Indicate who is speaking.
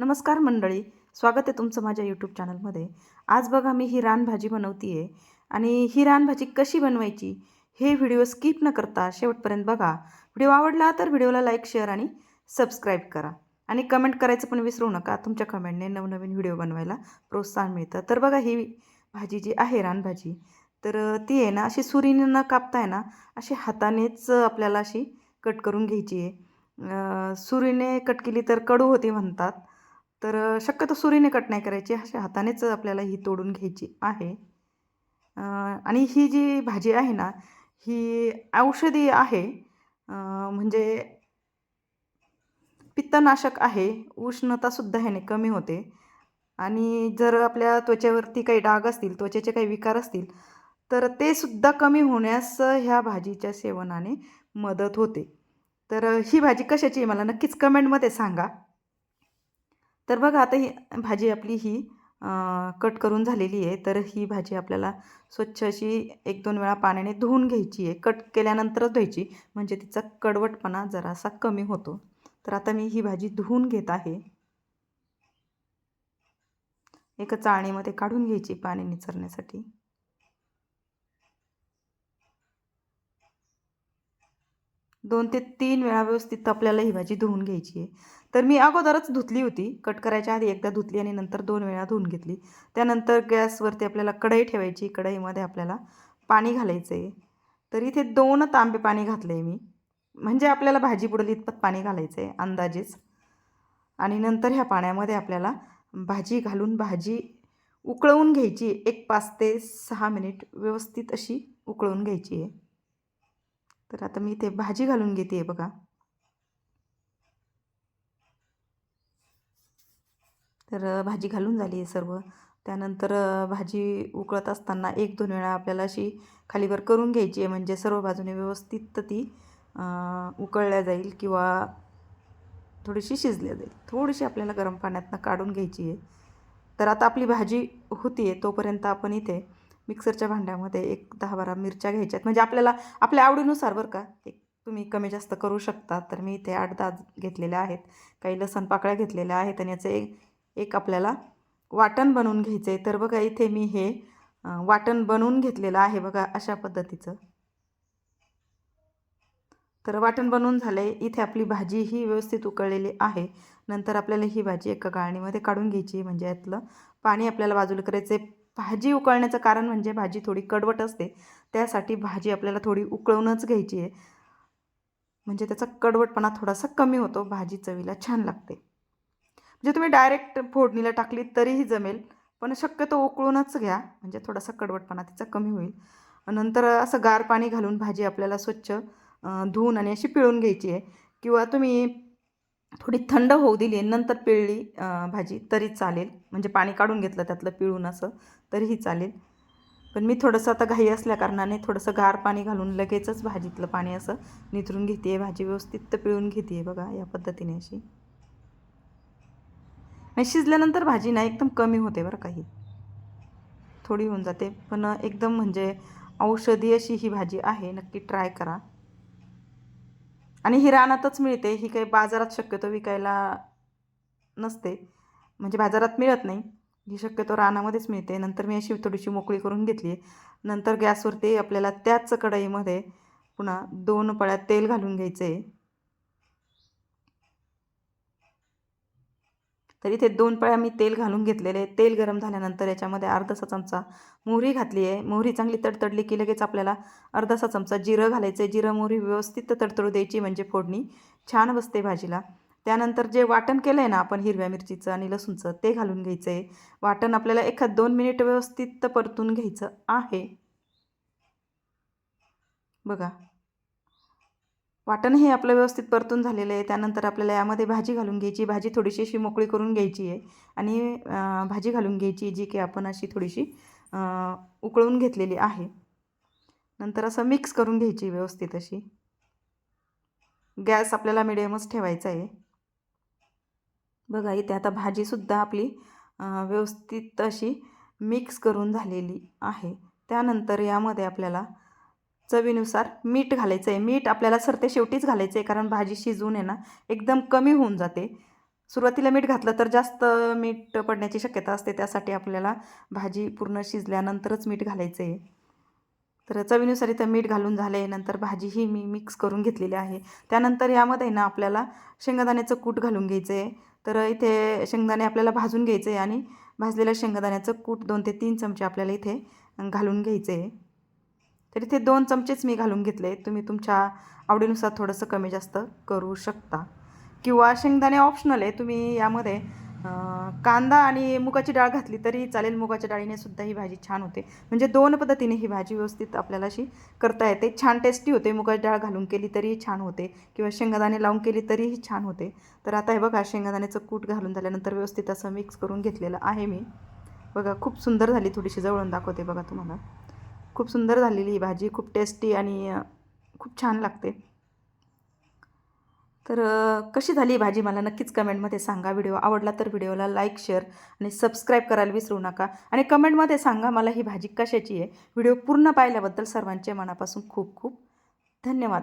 Speaker 1: नमस्कार मंडळी स्वागत आहे तुमचं माझ्या यूट्यूब चॅनलमध्ये आज बघा मी ही रानभाजी बनवती आहे आणि ही रानभाजी कशी बनवायची हे व्हिडिओ स्किप न करता शेवटपर्यंत बघा. व्हिडिओ आवडला तर व्हिडिओला लाईक शेअर आणि सबस्क्राईब करा. आणि कमेंट करायचं पण विसरू नका. तुमच्या कमेंटने नवनवीन व्हिडिओ बनवायला प्रोत्साहन मिळतं. तर बघा ही भाजी जी आहे रानभाजी तर ती आहे ना अशी सुरीने न कापता आहे ना अशी हातानेच आपल्याला अशी कट करून घ्यायची आहे. सुरीने कट केली तर कडू होती म्हणतात. तर शक्यतो सुरीने कट नाही करायची. अशा हातानेच आपल्याला ही तोडून घ्यायची आहे. आणि ही जी भाजी आहे ना ही औषधी आहे. म्हणजे पित्तनाशक आहे. उष्णतासुद्धा ह्याने कमी होते. आणि जर आपल्या त्वचेवरती काही डाग असतील त्वचेचे काही विकार असतील तर ते सुद्धा कमी होण्यास ह्या भाजीच्या सेवनाने मदत होते. तर ही भाजी कशाची आहे? मला नक्कीच कमेंटमध्ये सांगा. तर बघा आता ही भाजी आपली ही कट करून झालेली आहे. तर ही भाजी आपल्याला स्वच्छ अशी एक दोन वेळा पाण्याने धुवून घ्यायची आहे. कट केल्यानंतरच धुवायची म्हणजे तिचा कडवटपणा जरासा कमी होतो. तर आता मी ही भाजी धुवून घेत आहे. एका चाळणीमध्ये काढून घ्यायची पाणी निचरण्यासाठी. दोन ते तीन वेळा व्यवस्थित आपल्याला ही भाजी धुवून घ्यायची आहे. तर मी अगोदरच धुतली होती. कट करायच्या आधी एकदा धुतली आणि नंतर दोन वेळा धुवून घेतली. त्यानंतर गॅसवरती आपल्याला कढई ठेवायची. कढईमध्ये आपल्याला पाणी घालायचं आहे. तर इथे दोन तांबे पाणी घातलं आहे मी. म्हणजे आपल्याला भाजी बुडेल इतपत पाणी घालायचं आहे अंदाजेच. आणि नंतर ह्या पाण्यामध्ये आपल्याला भाजी घालून भाजी उकळवून घ्यायची. एक पाच ते सहा मिनिट व्यवस्थित अशी उकळवून घ्यायची आहे. तर आता मी इथे भाजी घालून घेते आहे बघा. तर भाजी घालून झाली आहे सर्व. त्यानंतर भाजी उकळत असताना एक दोन वेळा आपल्याला अशी खालीवर करून घ्यायची आहे. म्हणजे सर्व बाजूने व्यवस्थित ती उकळल्या जाईल किंवा थोडीशी शिजल्या जाईल. थोडीशी आपल्याला गरम पाण्यातनं काढून घ्यायची आहे. तर आता आपली भाजी होती आहे तोपर्यंत आपण इथे मिक्सरच्या भांड्यामध्ये एक दहा बारा मिरच्या घ्यायच्या आहेत म्हणजे आपल्याला आपल्या आवडीनुसार बरं का. एक तुम्ही कमी जास्त करू शकता. तर मी इथे आठ दहा घेतलेल्या आहेत. काही लसण पाकळ्या घेतलेल्या आहेत आणि याचं एक एक आपल्याला वाटण बनवून घ्यायचं आहे तर बघा इथे मी हे वाटण बनवून घेतलेलं आहे बघा अशा पद्धतीचं. तर वाटण बनवून झालं आहे इथे आपली भाजी ही व्यवस्थित उकळलेली आहे. नंतर आपल्याला ही भाजी एका गाळणीमध्ये काढून घ्यायची. म्हणजे यातलं पाणी आपल्याला बाजूला करायचं आहे भाजी उकळण्याचं कारण म्हणजे भाजी थोडी कडवट असते. त्यासाठी भाजी आपल्याला थोडी उकळूनच घ्यायची आहे. म्हणजे त्याचा कडवटपणा थोडासा कमी होतो. भाजी चवीला छान लागते. म्हणजे तुम्ही डायरेक्ट फोडणीला टाकली तरीही जमेल पण शक्यतो उकळूनच घ्या. म्हणजे थोडासा कडवटपणा तिचा कमी होईल. नंतर असं गार पाणी घालून भाजी आपल्याला स्वच्छ धुवून आणि अशी पिळून घ्यायची आहे. किंवा तुम्ही थोडी थंड होऊ दिली नंतर पिळली भाजी तरी चालेल. म्हणजे पाणी काढून घेतलं त्यातलं पिळून असं तरीही चालेल. पण मी थोडंसं आता घाई असल्याकारणाने थोडंसं गार पाणी घालून लगेचच भाजीतलं पाणी असं निथरून घेते आहे भाजी व्यवस्थित पिळून घेते आहे बघा या पद्धतीने अशी. शिजल्यानंतर भाजी ना एकदम कमी होते बरं काही थोडी होऊन जाते. पण एकदम म्हणजे औषधी अशी ही भाजी आहे नक्की ट्राय करा. आणि ही रानातच मिळते. ही काही बाजारात शक्यतो विकायला नसते. म्हणजे बाजारात मिळत नाही. ही शक्यतो रानामध्येच मिळते. नंतर मी अशी थोडीशी मोकळी करून घेतली नंतर गॅसवरती आपल्याला त्याच कढईमध्ये पुन्हा दोन पळ्यात तेल घालून घ्यायचं आहे तर इथे दोन पळ्या मी तेल घालून घेतलेले तेल गरम झाल्यानंतर याच्यामध्ये अर्धासा चमचा मोहरी घातली आहे. मोहरी चांगली तडतडली की लगेच आपल्याला अर्धासा चमचा जिरं घालायचं आहे जिरं मोहरी व्यवस्थित तडतडू द्यायची म्हणजे फोडणी छान बसते भाजीला. त्यानंतर जे वाटण केलं आहे ना आपण हिरव्या मिरचीचं आणि लसूणचं ते घालून घ्यायचं आहे वाटण आपल्याला एखाद दोन मिनिट व्यवस्थित परतून घ्यायचं आहे. बघा. वाटण हे आपलं व्यवस्थित परतून झालेलं आहे. त्यानंतर आपल्याला यामध्ये भाजी घालून घ्यायची. भाजी थोडीशी अशी मोकळी करून घ्यायची आहे. आणि भाजी घालून घ्यायची जी की आपण अशी थोडीशी उकळून घेतलेली आहे. नंतर असं मिक्स करून घ्यायची व्यवस्थित अशी. गॅस आपल्याला मिडियमच ठेवायचा आहे. बघा इथे आता भाजीसुद्धा आपली व्यवस्थित अशी मिक्स करून झालेली आहे. त्यानंतर यामध्ये आपल्याला चवीनुसार मीठ घालायचं आहे मीठ आपल्याला सरते शेवटीच घालायचं आहे कारण भाजी शिजून आहे ना एकदम कमी होऊन जाते. सुरुवातीला मीठ घातलं तर जास्त मीठ पडण्याची शक्यता असते. त्यासाठी आपल्याला भाजी पूर्ण शिजल्यानंतरच मीठ घालायचं आहे तर चवीनुसार इथं मीठ घालून झाले नंतर भाजी ही मी मिक्स करून घेतलेली आहे. त्यानंतर यामध्ये ना आपल्याला शेंगदाण्याचं कूट घालून घ्यायचं आहे तर इथे शेंगदाणे आपल्याला भाजून घ्यायचे आहे आणि भाजलेल्या शेंगदाण्याचं कूट दोन ते तीन चमचे आपल्याला इथे घालून घ्यायचे आहे तर इथे दोन चमचेच मी घालून घेतले. तुम्ही तुमच्या आवडीनुसार थोडंसं कमी जास्त करू शकता. किंवा शेंगदाणे ऑप्शनल आहे. तुम्ही यामध्ये कांदा आणि मुगाची डाळ घातली तरी चालेल. मुगाच्या डाळीने सुद्धा ही भाजी छान होते. म्हणजे दोन पद्धतीने ही भाजी व्यवस्थित आपल्याला अशी करता येते. छान टेस्टी होते. मुगाची डाळ घालून केली तरीही छान होते. किंवा शेंगदाणे लावून केली तरीही छान होते. तर आता हे बघा शेंगदाण्याचं कूट घालून झाल्यानंतर व्यवस्थित असं मिक्स करून घेतलेलं आहे मी. बघा खूप सुंदर झाली थोडीशी जवळून दाखवते बघा तुम्हाला. खूप सुंदर झालेली ही भाजी खूप टेस्टी आणि खूप छान लागते. तर कशी झाली ही भाजी मला नक्कीच कमेंटमध्ये सांगा. व्हिडिओ आवडला तर व्हिडिओला लाईक शेअर आणि सबस्क्राईब करायला विसरू नका. आणि कमेंटमध्ये सांगा मला ही भाजी कशाची आहे. व्हिडिओ पूर्ण पाहिल्याबद्दल सर्वांचे मनापासून खूप खूप धन्यवाद.